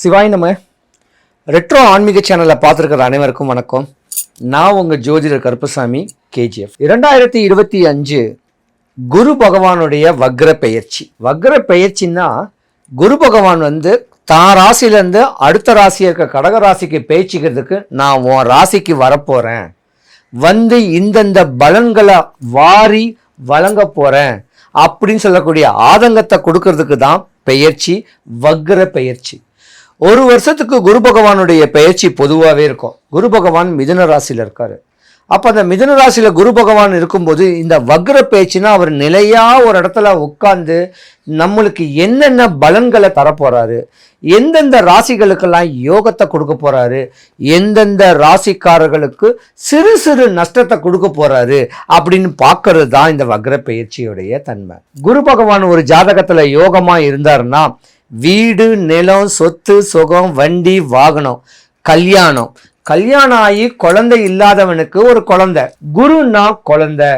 சிவாய் நம்ம ரெட்ரோ ஆன்மீக சேனலில் பார்த்துருக்கிற அனைவருக்கும் வணக்கம். நான் உங்கள் ஜோதிடர் கருப்பசாமி கேஜிஎஃப். இரண்டாயிரத்தி இருபத்தி அஞ்சு குரு பகவானுடைய வக்ர பெயர்ச்சி. வக்ர பெயர்ச்சின்னா குரு பகவான் வந்து தான் ராசியிலேருந்து அடுத்த ராசியாக இருக்க கடக ராசிக்கு பேச்சுக்கிறதுக்கு நான் உன் ராசிக்கு வரப்போகிறேன் வந்து இந்தந்த பலன்களை வாரி வழங்க போகிறேன் அப்படின்னு சொல்லக்கூடிய ஆதங்கத்தை கொடுக்கறதுக்கு தான் பெயர்ச்சி வக்ர பெயர்ச்சி. ஒரு வருஷத்துக்கு குரு பகவானுடைய பயிற்சி பொதுவாகவே இருக்கும். குரு பகவான் மிதுன ராசியில் இருக்காரு. அப்போ அந்த மிதுன ராசியில் குரு பகவான் இருக்கும்போது இந்த வக்ர பேச்சுனா அவர் நிலையாக ஒரு இடத்துல உட்கார்ந்து நம்மளுக்கு என்னென்ன பலன்களை தரப்போகிறாரு எந்தெந்த ராசிகளுக்கெல்லாம் யோகத்தை கொடுக்க போகிறாரு எந்தெந்த ராசிக்காரர்களுக்கு சிறு சிறு நஷ்டத்தை கொடுக்க போகிறாரு அப்படின்னு பார்க்கறது தான் இந்த வக்ர பயிற்சியுடைய தன்மை. குரு பகவான் ஒரு ஜாதகத்தில் யோகமாக இருந்தாருன்னா வீடு நிலம் சொத்து சுகம் வண்டி வாகனம் கல்யாணம். கல்யாணம் ஆகி குழந்தை இல்லாதவனுக்கு ஒரு குழந்தை. குருனா குழந்தை.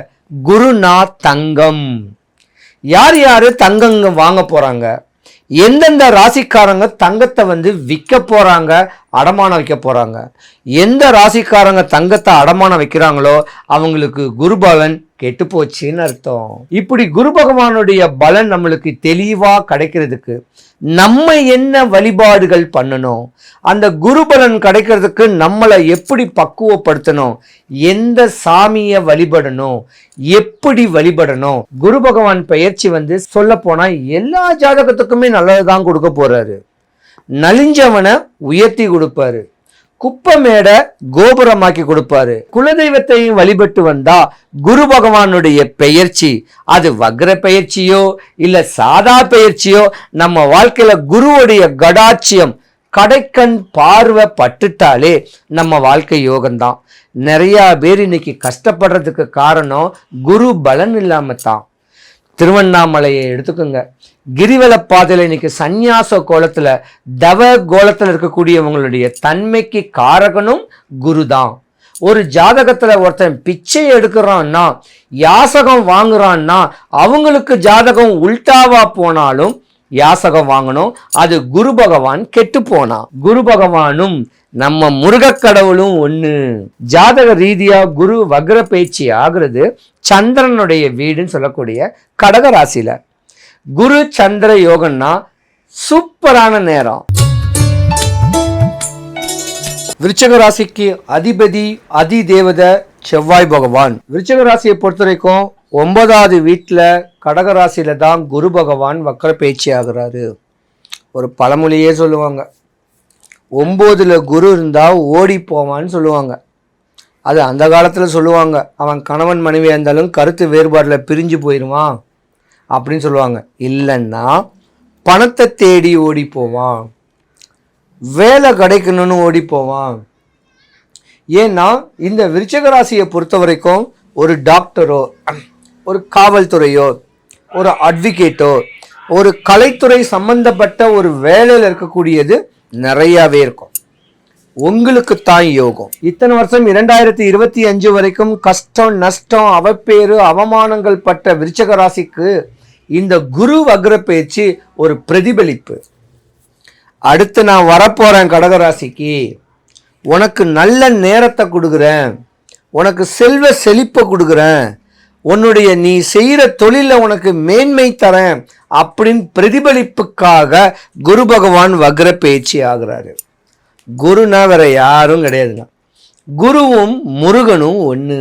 குருனா தங்கம். யார் யார் தங்கங்க வாங்க போகிறாங்க எந்தெந்த ராசிக்காரங்க தங்கத்தை வந்து விற்க போகிறாங்க அடமானம் வைக்க போகிறாங்க எந்த ராசிக்காரங்க தங்கத்தை அடமானம் வைக்கிறாங்களோ அவங்களுக்கு குருபவன் கெட்டு போச்சுன்னு அர்த்தம். இப்படி குரு பகவானுடைய பலன் நம்மளுக்கு தெளிவா கிடைக்கிறதுக்கு நம்ம என்ன வழிபாடுகள் பண்ணணும்? அந்த குரு பலன் கிடைக்கிறதுக்கு நம்மளை எப்படி பக்குவப்படுத்தணும்? எந்த சாமியை வழிபடணும்? எப்படி வழிபடணும்? குரு பகவான் பயிற்சி வந்து சொல்ல போனா எல்லா ஜாதகத்துக்குமே நல்லதுதான் கொடுக்க போறாரு. நலிஞ்சவனை உயர்த்தி கொடுப்பாரு. குப்பமேட கோபுரமாக்கி கொடுப்பாரு. குலதெய்வத்தையும் வழிபட்டு வந்தா குரு பகவானுடைய பெயர்ச்சி. அது வக்ர பெயர்ச்சியோ இல்ல சாதா பெயர்ச்சியோ நம்ம வாழ்க்கையில குருவுடைய கடாட்சியம் கடைக்கண் பார்வை பட்டுட்டாலே நம்ம வாழ்க்கை யோகம்தான். நிறைய பேர் இன்னைக்கு கஷ்டப்படுறதுக்கு காரணம் குரு பலன் இல்லாம தான் திருவண்ணாமலையை எடுத்துக்கோங்க. கிரிவல பாதையில் இன்னைக்கு சந்நியாச கோலத்தில் தவ கோலத்தில் இருக்கக்கூடியவங்களுடைய தன்மைக்கு காரகனும் குரு தான் ஒரு ஜாதகத்தில் ஒருத்தன் பிச்சை எடுக்கிறான்னா யாசகம் வாங்குறான்னா அவங்களுக்கு ஜாதகம் உல்டாவா போனாலும் யாசகம் வாங்கணும். அது குரு பகவான் கெட்டு போனான் குரு பகவானும் நம்ம முருகக் கடவுளும் ஜாதக ரீதியாக குரு வக்ர பயிற்சி ஆகுறது சந்திரனுடைய வீடுன்னு சொல்லக்கூடிய கடக ராசியில். குரு சந்திர யோகம்னா சூப்பரான நேரம். விருச்சக ராசிக்கு அதிபதி அதி தேவத செவ்வாய் பகவான். விருச்சக ராசியை பொறுத்த வரைக்கும் ஒன்பதாவது வீட்டில் கடக ராசியில தான் குரு பகவான் வக்கர பயிற்சி ஆகுறாரு. ஒரு பழமொழியே சொல்லுவாங்க. ஒம்போதில் குரு இருந்தால் ஓடி போவான்னு சொல்லுவாங்க. அது அந்த காலத்தில் சொல்லுவாங்க. அவன் கணவன் மனைவியாக இருந்தாலும் கருத்து வேறுபாடில் பிரிஞ்சு போயிடுவான் அப்படின்னு சொல்லுவாங்க. இல்லைன்னா பணத்தை தேடி ஓடி போவான். வேலை கிடைக்கணும்னு ஓடி போவான். ஏன்னா இந்த விருச்சக ராசியை பொறுத்த வரைக்கும் ஒரு டாக்டரோ ஒரு காவல்துறையோ ஒரு அட்வொகேட்டோ ஒரு கலைத்துறை சம்பந்தப்பட்ட ஒரு வேலையில் இருக்கக்கூடியது நிறையாவே இருக்கும். உங்களுக்கு தான் யோகம். இத்தனை வருஷம் இரண்டாயிரத்தி இருபத்தி அஞ்சு வரைக்கும் கஷ்டம் நஷ்டம் அவப்பேறு அவமானங்கள் பட்ட விருச்சக ராசிக்கு இந்த குரு வக்ர பேச்சு ஒரு பிரதிபலிப்பு. அடுத்து நான் வரப்போகிறேன் கடகராசிக்கு உனக்கு நல்ல நேரத்தை கொடுக்குறேன். உனக்கு செல்வ செழிப்பை கொடுக்குறேன். உன்னுடைய நீ செய்கிற தொழிலில் உனக்கு மேன்மை தரேன் அப்படின்னு பிரதிபலிப்புக்காக குரு பகவான் வக்ர பேச்சு ஆகிறாரு. குருனா வேற யாரும் கிடையாதுங்க. குருவும் முருகனும் ஒன்று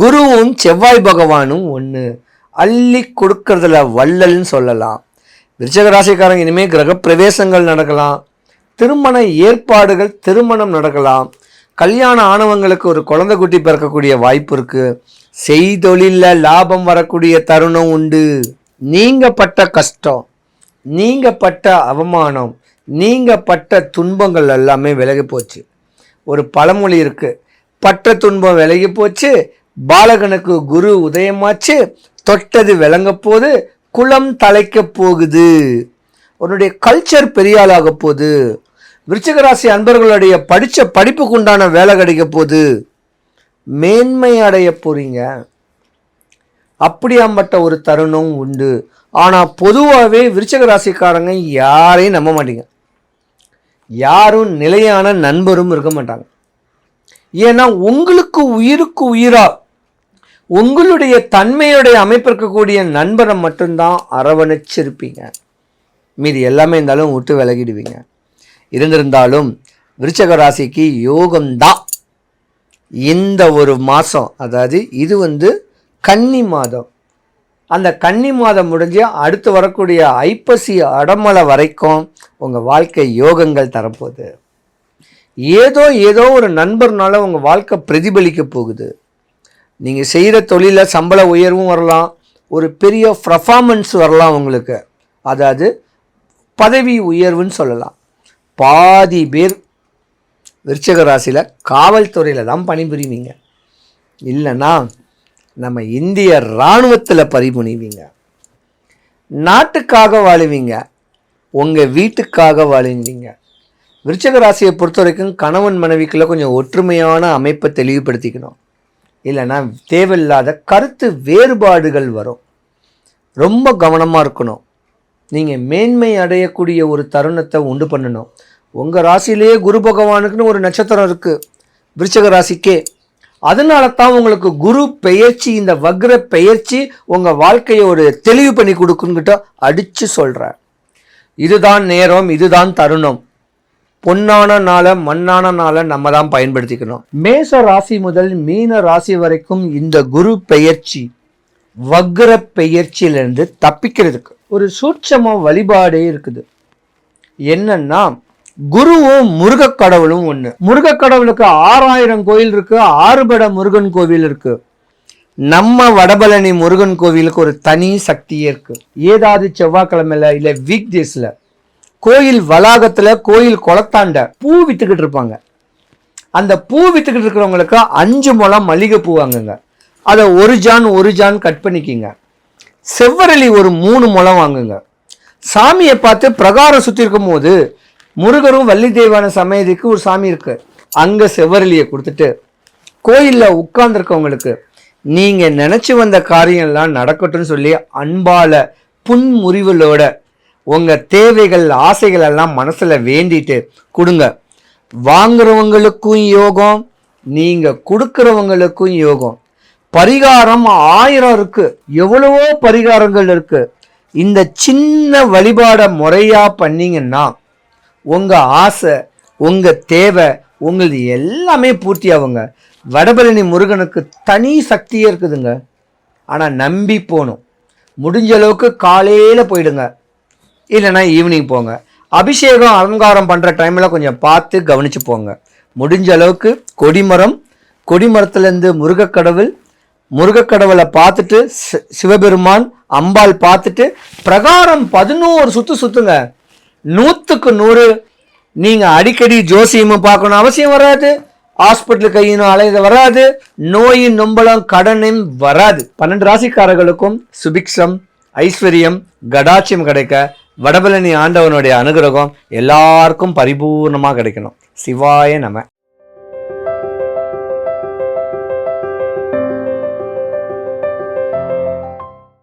குருவும் செவ்வாய் பகவானும் ஒன்று அள்ளி கொடுக்கறதுல வள்ளல்னு சொல்லலாம். விருச்சக ராசிக்காரங்க இனிமேல் கிரக பிரவேசங்கள் நடக்கலாம். திருமண ஏற்பாடுகள் திருமணம் நடக்கலாம். கல்யாண ஆணவங்களுக்கு ஒரு குழந்தை குட்டி பிறக்கக்கூடிய வாய்ப்பு இருக்கு. செய்தொழிலில் லாபம் வரக்கூடிய தருணம் உண்டு. நீங்க பட்ட கஷ்டம் நீங்க பட்ட அவமானம் நீங்க பட்ட துன்பங்கள் எல்லாமே விலகி போச்சு. ஒரு பழமொழி இருக்கு. பட்ட துன்பம் விலகி போச்சு பாலகனுக்கு குரு உதயமாச்சு தொட்டது விளங்க போது குளம் தலைக்க போகுது. உன்னுடைய கல்ச்சர் பெரியாளாக போகுது. விருச்சிகராசி அன்பர்களுடைய படித்த படிப்புக்கு உண்டான வேலை கிடைக்க போகுது. மேன்மை அடைய போகிறீங்க அப்படியாம்பட்ட ஒரு தருணம் உண்டு. ஆனால் பொதுவாகவே விருச்சகராசிக்காரங்க யாரையும் நம்ப மாட்டீங்க. யாரும் நிலையான நண்பரும் இருக்க மாட்டாங்க. ஏன்னா உங்களுக்கு உயிருக்கு உயிராக உங்களுடைய தன்மையுடைய அமைப்பு இருக்கக்கூடிய நண்பரை மட்டும்தான் அரவணைச்சிருப்பீங்க. மீதி எல்லாமே இருந்தாலும் விட்டு விலகிடுவீங்க. இருந்திருந்தாலும் விருச்சக ராசிக்கு யோகம்தான் இந்த ஒரு மாதம் அதாவது இது வந்து கன்னி மாதம். அந்த கன்னி மாதம் முடிஞ்சு அடுத்து வரக்கூடிய ஐப்பசி அடமலை வரைக்கும் உங்கள் வாழ்க்கை யோகங்கள் தரப்போகுது. ஏதோ ஏதோ ஒரு நண்பர்னால உங்கள் வாழ்க்கை பிரதிபலிக்க போகுது. நீங்கள் செய்கிற தொழிலில் சம்பள உயர்வும் வரலாம் ஒரு பெரிய பர்ஃபார்மன்ஸ் வரலாம் உங்களுக்கு. அதாவது பதவி உயர்வுன்னு சொல்லலாம். பாதி பேர் விருச்சக ராசியில் காவல்துறையில் தான் பணிபுரிவீங்க. இல்லைன்னா நம்ம இந்திய இராணுவத்தில் பணிபுரிவீங்க நாட்டுக்காக வாழுவீங்க. உங்கள் வீட்டுக்காக வாழுவீங்க. விருச்சக ராசியை பொறுத்த வரைக்கும் கணவன் மனைவிக்குள்ள கொஞ்சம் ஒற்றுமையான அமைப்பை தெளிவுபடுத்திக்கணும். இல்லைன்னா தேவையில்லாத கருத்து வேறுபாடுகள் வரும். ரொம்ப கவனமாக இருக்கணும். நீங்கள் மேன்மை அடையக்கூடிய ஒரு தருணத்தை உண்டு பண்ணணும். உங்கள் ராசியிலேயே குரு பகவானுக்குன்னு ஒரு நட்சத்திரம் இருக்குது விருச்சக ராசிக்கே. அதனால தான் உங்களுக்கு குரு பெயர்ச்சி இந்த வக்ர பெயர்ச்சி உங்கள் வாழ்க்கையை ஒரு தெளிவு பண்ணி கொடுக்குங்கிட்ட அடித்து சொல்கிறேன் இதுதான் நேரம் இதுதான் தருணம். பொன்னான நாளை மண்ணான நாளை நம்ம தான் பயன்படுத்திக்கணும். மேச ராசி முதல் மீன ராசி வரைக்கும் இந்த குரு பெயர்ச்சி வக்ர பெயர்ச்சியிலிருந்து தப்பிக்கிறதுக்கு. ஒரு சூட்சம வழிபாடே இருக்குது. என்னன்னா குருவும் முருகக் கடவுளும் ஒன்று முருகக்கடவுளுக்கு ஆறாயிரம் கோயில் இருக்கு ஆறுபட முருகன் கோவில் இருக்கு. நம்ம வடபழனி முருகன் கோவிலுக்கு ஒரு தனி சக்தியே இருக்கு. ஏதாவது செவ்வாய்க்கிழமையில இல்லை வீக் டேஸில் கோயில் வளாகத்தில் கோயில் குளத்தாண்ட பூ வித்துக்கிட்டு இருப்பாங்க. அந்த பூ வித்துக்கிட்டு இருக்கிறவங்களுக்கு அஞ்சு முழம் மல்லிகை பூ வாங்குங்க. அதை ஒரு ஜான் ஒரு ஜான் கட் பண்ணிக்கிங்க. செவ்வரளி ஒரு மூணு முளம் வாங்குங்க. சாமியை பார்த்து பிரகாரம் சுற்றி இருக்கும் போது முருகரும் வள்ளி தெய்வான சமயத்துக்கு ஒரு சாமி இருக்கு. அங்கே செவ்வரளியை கொடுத்துட்டு கோயிலில் உட்கார்ந்துருக்கவங்களுக்கு நீங்கள் நினச்சி வந்த காரியம்லாம் நடக்கட்டும்னு சொல்லி அன்பால புன்முறிவுகளோட உங்கள் தேவைகள் ஆசைகள் எல்லாம் மனசில் வேண்டிட்டு கொடுங்க. வாங்குறவங்களுக்கும் யோகம் நீங்கள் கொடுக்குறவங்களுக்கும் யோகம். பரிகாரம் ஆயிரம் இருக்கு. எவ்வளவோ பரிகாரங்கள் இருக்கு. இந்த சின்ன வழிபாட முறையா பண்ணீங்கன்னா உங்க ஆசை உங்க தேவை உங்களது எல்லாமே பூர்த்தி ஆகுங்க. வடபழனி முருகனுக்கு தனி சக்தியே இருக்குதுங்க. ஆனால் நம்பி போகணும். முடிஞ்ச அளவுக்கு காலையில் போயிடுங்க. இல்லைன்னா ஈவினிங் போங்க. அபிஷேகம் அலங்காரம் பண்ணுற டைமில் கொஞ்சம் பார்த்து கவனிச்சு போங்க. முடிஞ்ச அளவுக்கு கொடிமரம் கொடிமரத்துலேருந்து முருகக்கடவுள் முருகக்கடவுளை பார்த்துட்டு சி- சிவபெருமான் அம்பாள் பார்த்துட்டு பிரகாரம் பதினோரு சுத்து சுத்துங்க. நூற்றுக்கு நூறு. நீங்கள் அடிக்கடி ஜோசியமும் பார்க்கணும் அவசியம் வராது. ஹாஸ்பிட்டல் கையினும் அலைத வராது. நோயின் நொம்பலம் கடனும் வராது. பன்னெண்டு ராசிக்காரர்களுக்கும் சுபிக்ஷம் ஐஸ்வர்யம் கடாட்சியம் கிடைக்க வடபழனி ஆண்டவனுடைய அனுகிரகம் எல்லாருக்கும் பரிபூர்ணமாக கிடைக்கணும். சிவாய நம.